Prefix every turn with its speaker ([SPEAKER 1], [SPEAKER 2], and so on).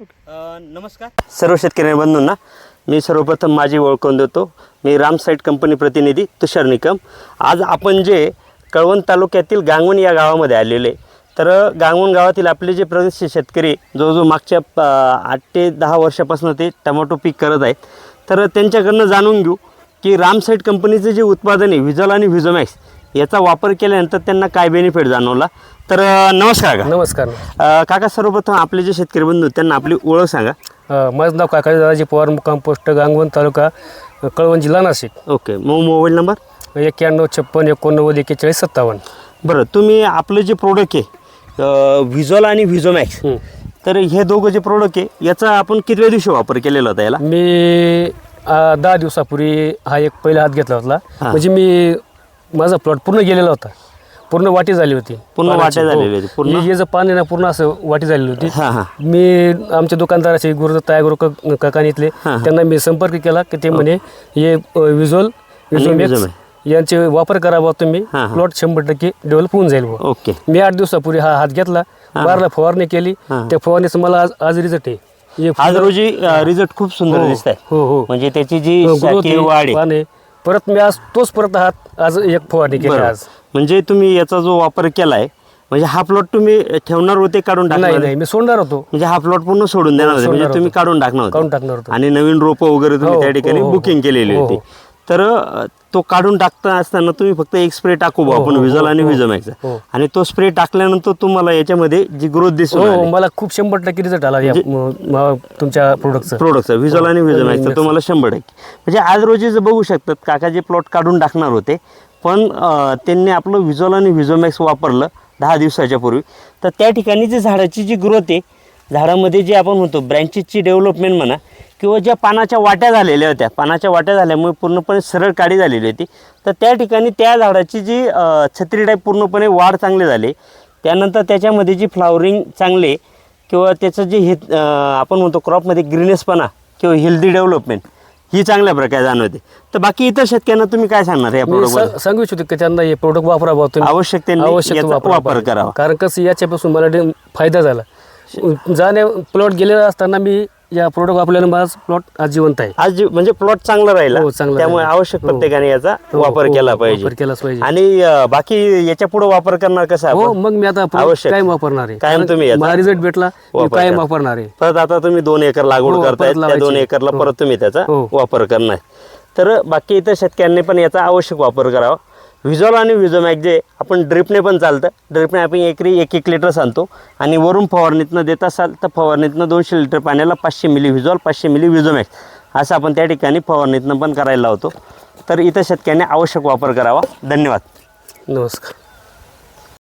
[SPEAKER 1] नमस्कार. सर्व शेतकरी बंधूंना मी सर्वप्रथम माझी ओळखून देतो. मी रामसाईट कंपनी प्रतिनिधी तुषार निकम. आज आपण जे कळवण तालुक्यातील गांगवण या गावामध्ये आलेले. तर गांगवण गावातील आपले जे प्रदेश शेतकरी जवळजवळ मागच्या आठ ते दहा वर्षापासून ते टमाटो पीक करत आहेत. तर त्यांच्याकडनं जाणून घेऊ की रामसाईट कंपनीचं जे उत्पादन आहे व्हिजल आणि व्हिजोमॅक्स याचा वापर केल्यानंतर त्यांना काय बेनिफिट जाणवला? तर नमस्कार का
[SPEAKER 2] नमस्कार.
[SPEAKER 1] अ, काका सर्वप्रथम आपले जे शेतकरी बंधू आहेत, त्यांना आपली ओळख सांगा.
[SPEAKER 2] अ, माझं नाव काकाजी दादाजी पवार मुक्काम पोस्ट गांगवण तालुका अ, कळवण जिल्हा नाशिक.
[SPEAKER 1] ओके मग मोबाईल नंबर?
[SPEAKER 2] एक्क्याण्णव छप्पन एकोणनव्वद एक्केचाळीस सत्तावन्न.
[SPEAKER 1] बरं तुम्ही आपलं जे प्रोडक्ट आहे व्हिज्युअल आणि व्हिजोमॅक्स तर हे दोघं जे प्रोडक्ट आहे याचा आपण कितव्या दिवशी वापर केलेला होता याला?
[SPEAKER 2] मी अ, दहा दिवसापूर्वी हा एक पहिला हात घेतला होता. म्हणजे मी माझा प्लॉट पूर्ण गेलेला होता. पूर्ण वाटी झाली होती.
[SPEAKER 1] पूर्ण
[SPEAKER 2] पानाची.
[SPEAKER 1] वाट्या झालेली
[SPEAKER 2] हो.
[SPEAKER 1] होती, पूर्ण?
[SPEAKER 2] हे- हे जे पाणी ना पूर्ण असं वाटी झालेली होती.
[SPEAKER 1] हां हां.
[SPEAKER 2] मी आमच्या दुकानदाराचे गुरुदत्त गुरु काकानी इथले त्यांना मी संपर्क केला की ते म्हणे हे विज्युअल. यांचे वापर करावा तुम्ही.
[SPEAKER 1] हां, हां.
[SPEAKER 2] प्लॉट शंभर टक्के डेव्हलप होऊन जाईल बुवा.
[SPEAKER 1] ओके.
[SPEAKER 2] मी आठ दिवसापूर्वी हा हात घेतला. बारला फवारणी केली. त्या फवारणीचं मला आज आज रिझल्ट आहे. हे
[SPEAKER 1] आज रोजी रिझल्ट खूप सुंदर दिसत आहे
[SPEAKER 2] हो हो.
[SPEAKER 1] म्हणजे त्याची जी शाकीय वाढ आहे.
[SPEAKER 2] पान आहे. परत मी आज तोच परत हात आज एक फवारणी केली
[SPEAKER 1] बरं.
[SPEAKER 2] आज.
[SPEAKER 1] म्हणजे तुम्ही याचा जो वापर केलाय म्हणजे हा प्लॉट तुम्ही ठेवणार होते काढून टाकणार
[SPEAKER 2] नाही मी सोडणार होतो.
[SPEAKER 1] म्हणजे हा प्लॉट पूर्ण सोडून देणार होते म्हणजे तुम्ही काढून टाकणार होते.
[SPEAKER 2] काढून टाकणार होतो.
[SPEAKER 1] आणि नवीन रोपं वगैरे तुम्ही
[SPEAKER 2] हो,
[SPEAKER 1] त्या ठिकाणी
[SPEAKER 2] हो, हो,
[SPEAKER 1] बुकिंग केलेली
[SPEAKER 2] हो,
[SPEAKER 1] होती.
[SPEAKER 2] हो.
[SPEAKER 1] तर तो काढून टाकता असताना तुम्ही फक्त एक स्प्रे टाकू बुवा आपण
[SPEAKER 2] हो,
[SPEAKER 1] विजल
[SPEAKER 2] हो,
[SPEAKER 1] आणि
[SPEAKER 2] हो,
[SPEAKER 1] विजमॅक्सचा
[SPEAKER 2] हो.
[SPEAKER 1] आणि तो स्प्रे टाकल्यानंतर तुम्हाला याच्यामध्ये जी ग्रोथ दिसून
[SPEAKER 2] हो
[SPEAKER 1] आली.
[SPEAKER 2] मला खूप शंभर टक्के रिझल्ट आला या म- म- तुमच्या प्रोडक्टचा
[SPEAKER 1] प्रोडक्टचा व्हिज्युअल आणि व्हिजमॅक्सचा तुम्हाला शंभर टक्के. म्हणजे आज रोजी जर बघू शकतात काका जे प्लॉट काढून टाकणार होते पण त्यांनी आपलं व्हिज्युअल आणि व्हिजोमॅक्स वापरलं दहा दिवसाच्या पूर्वी. तर त्या ठिकाणी जी झाडाची जी ग्रोथ आहे झाडामध्ये जे आपण म्हणतो ब्रँचेसची डेव्हलपमेंट म्हणा किंवा ज्या पानाच्या वाट्या झालेल्या होत्या पानाच्या वाट्या झाल्यामुळे पूर्णपणे सरळ काडी झालेली होती तर त्या ठिकाणी त्या झाडाची जी छत्री टाईप पूर्णपणे वाढ चांगली झाली. त्यानंतर त्याच्यामध्ये जी फ्लावरिंग चांगले किंवा त्याचं जे हे आपण म्हणतो क्रॉपमध्ये ग्रीनेसपणा किंवा हेल्दी डेव्हलपमेंट ही चांगल्या प्रकारे जाणवते. तर बाकी इतर शेतकऱ्यांना तुम्ही काय सांगणार या प्रोडक्ट
[SPEAKER 2] सांगू इच्छितो की त्यांना हे प्रोडक्ट वापरावं तुम्ही.
[SPEAKER 1] आवश्यक
[SPEAKER 2] आवश्यक वापरा-
[SPEAKER 1] करावा.
[SPEAKER 2] कारण कसं याच्यापासून मला फायदा झाला. जाणे प्लॉट गेलेला असताना मी या प्रोडक्ट वापरल्यानं माझा प्लॉट आज जिवंत आहे
[SPEAKER 1] आज जे- म्हणजे प्लॉट चांगला राहिला
[SPEAKER 2] हो, चांगला
[SPEAKER 1] त्यामुळे
[SPEAKER 2] राहिला.
[SPEAKER 1] आवश्यक
[SPEAKER 2] हो.
[SPEAKER 1] प्रत्येकाने याचा
[SPEAKER 2] हो,
[SPEAKER 1] वापर
[SPEAKER 2] हो,
[SPEAKER 1] केला
[SPEAKER 2] वापर
[SPEAKER 1] पाहिजे
[SPEAKER 2] केलाच पाहिजे.
[SPEAKER 1] आणि अं, बाकी याच्यापुढे वापर करणार कसा
[SPEAKER 2] हो
[SPEAKER 1] आपण
[SPEAKER 2] मग मी आता product
[SPEAKER 1] आवश्यक.
[SPEAKER 2] कायम वापरणार आहे
[SPEAKER 1] कायम तुम्ही याचा
[SPEAKER 2] मला रिझल्ट भेटला मी
[SPEAKER 1] वापर
[SPEAKER 2] कायम
[SPEAKER 1] करा.
[SPEAKER 2] वापरणार आहे
[SPEAKER 1] परत आता तुम्ही दोन एकर लागवड
[SPEAKER 2] हो,
[SPEAKER 1] करतायत
[SPEAKER 2] परत
[SPEAKER 1] त्या दोन. एकरला. परत तुम्ही त्याचा
[SPEAKER 2] हो.
[SPEAKER 1] वापर करणार तर बाकी इतर शेतकऱ्यांनी पण याचा आवश्यक वापर करावा व्हिजॉल आणि व्हिजोमॅक जे आपण ड्रिपने पण चालतं. ड्रिपने आपण एकरी एक एक लिटर सांगतो. आणि वरून फवारणीतनं देत असाल तर फवारणीतनं दोनशे लिटर पाण्याला पाचशे मिली व्हिजॉल पाचशे मिली व्हिजोमॅक्स असं आपण त्या ठिकाणी फवारणीतनं पण करायला लावतो. तर इतर शेतकऱ्यांनी आवश्यक वापर करावा. धन्यवाद.
[SPEAKER 2] नमस्कार.